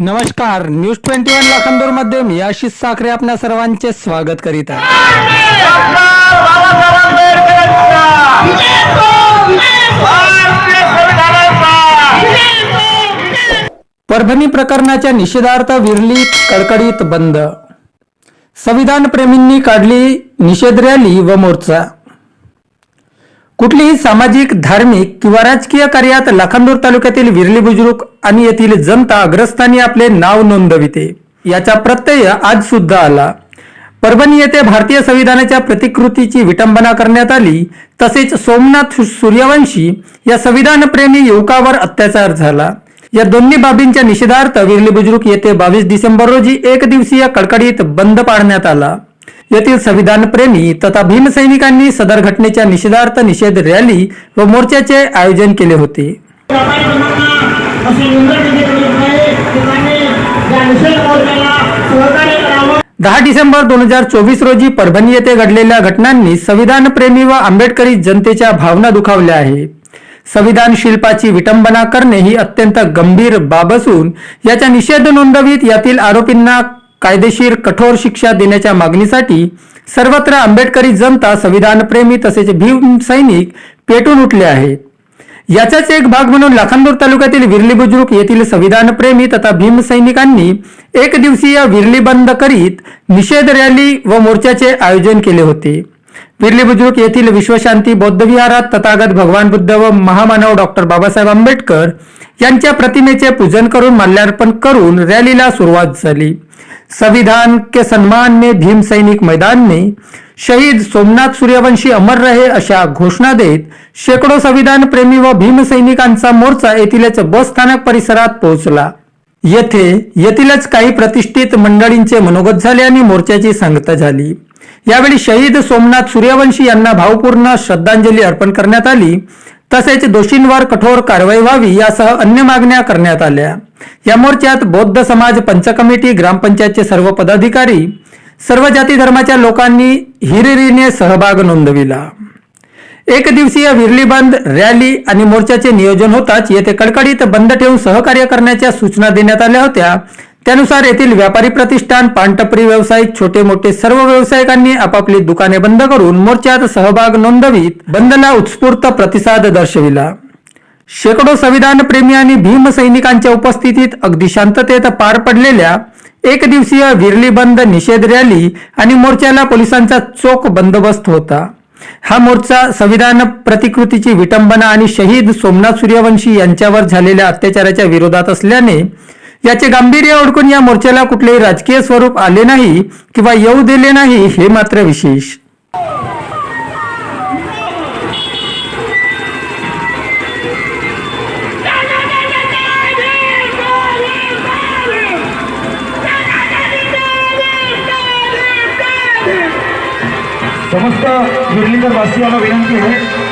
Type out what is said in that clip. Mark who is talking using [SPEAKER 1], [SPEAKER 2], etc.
[SPEAKER 1] नमस्कार news twenty one लाखांदूरमध्ये मी आशिष साखरे आपल्या सर्वांचे स्वागत करीत आहे. परभणी प्रकरणाच्या निषेधार्थ विरली कडकडीत बंद. संविधान प्रेमींनी काढली निषेध रॅली व मोर्चा. कुठलीही सामाजिक धार्मिक किंवा राजकीय कार्यात लाखांदूर तालुक्यातील विरली बुजुर्ग आणि येथील जनता अग्रस्थानी आपले नाव नोंदविते. याचा प्रत्यय आज सुद्धा आला. परभणी येथे भारतीय संविधानाच्या प्रतिकृतीची विटंबना करण्यात आली. तसेच सोमनाथ सूर्यवंशी या संविधानप्रेमी युवकावर अत्याचार झाला. या दोन्ही बाबींच्या निषेधार्थ विरली बुजुर्ग येथे बावीस डिसेंबर रोजी एक दिवसीय कडकडीत बंद पाडण्यात आला. येथील संविधानप्रेमी तथा भीमसैनिकांनी सदर घटनेच्या निषेधार्थ निषेध रॅली व मोर्चाचे आयोजन केले होते. दहा डिसेंबर दोन हजार चोवीस रोजी परभणी येथे घडलेल्या घटनांनी संविधानप्रेमी व आंबेडकरी जनतेच्या भावना दुखावल्या आहे संविधान शिल्पाची विटंबना करणे ही अत्यंत गंभीर बाब असून याचा निषेध नोंदवीत यातील आरोपींना कायदेशीर कठोर शिक्षा देण्याच्या मागणीसाठी सर्वत्र आंबेडकरी जनता संविधानप्रेमी तसेच भीम सैनिक पेटून उठले आहेत. याचाच एक भाग म्हणून लाखांदूर तालुक्यातील विरली बुजुर्ग येथील संविधानप्रेमी तथा भीम सैनिकांनी एक दिवसीय विरली बंद करीत निषेध रॅली व मोर्चाचे आयोजन केले होते. विरली बुजुर्ग येथील विश्वशांती बौद्धविहारात तथागत भगवान बुद्ध व महामानव डॉक्टर बाबासाहेब आंबेडकर यांच्या प्रतिमेचे पूजन करून माल्यार्पण करून रॅलीला सुरुवात झाली. संविधान के सन्मान में भीम सैनिक मैदान में शहीद सोमनाथ सूर्यवंशी अमर रहे अशा घोषणा देत शेकडो संविधान प्रेमी व भीम सैनिकांचा मोर्चा येथीलच बस स्थानक परिसरात पोहोचला. येथे येथीलच काही प्रतिष्ठित मंडळींचे मनोगत झाले आणि मोर्चाची सांगता झाली. यावेळी शहीद सोमनाथ सूर्यवंशी यांना भावपूर्ण श्रद्धांजली अर्पण करण्यात आली. तसेच दोषींवर कठोर कारवाई व्हावी यासह अन्य मागण्या करण्यात आल्या. या मोर्चात बौद्ध समाज पंच कमिटी ग्रामपंचायतचे सर्व पदाधिकारी सर्व जाती धर्माच्या लोकांनी हिरिरीने सहभाग नोंदविला. एक दिवसीय विरली बंद रॅली आणि मोर्चाचे नियोजन होताच येथे कडकडीत बंद ठेवून सहकार्य करण्याच्या सूचना देण्यात आल्या होत्या. त्यानुसार येथील व्यापारी प्रतिष्ठान पानटपरी व्यावसायिक छोटे मोठे सर्व व्यावसायिकांनी आपापली दुकाने बंद करून मोर्चात सहभाग नोंदवीत बंदला उत्स्फूर्त प्रतिसाद दर्शविला. शेकडो संविधान प्रेमी आणि भीम सैनिकांच्या उपस्थितीत अगदी शांततेत पार पडलेल्या एक दिवसीय विरली बंद निषेध रॅली आणि मोर्चाला पोलिसांचा चोख बंदोबस्त होता. हा मोर्चा संविधान प्रतिकृतीची विटंबना आणि शहीद सोमनाथ सूर्यवंशी यांच्यावर झालेल्या अत्याचाराच्या विरोधात असल्याने याचे गांभीर्य ओळखून या मोर्चाला कुठलेही राजकीय स्वरूप आले नाही किंवा येऊ दिले नाही हे मात्र विशेष.
[SPEAKER 2] समस्त विर्लीकर वासियांना विनंती आहे.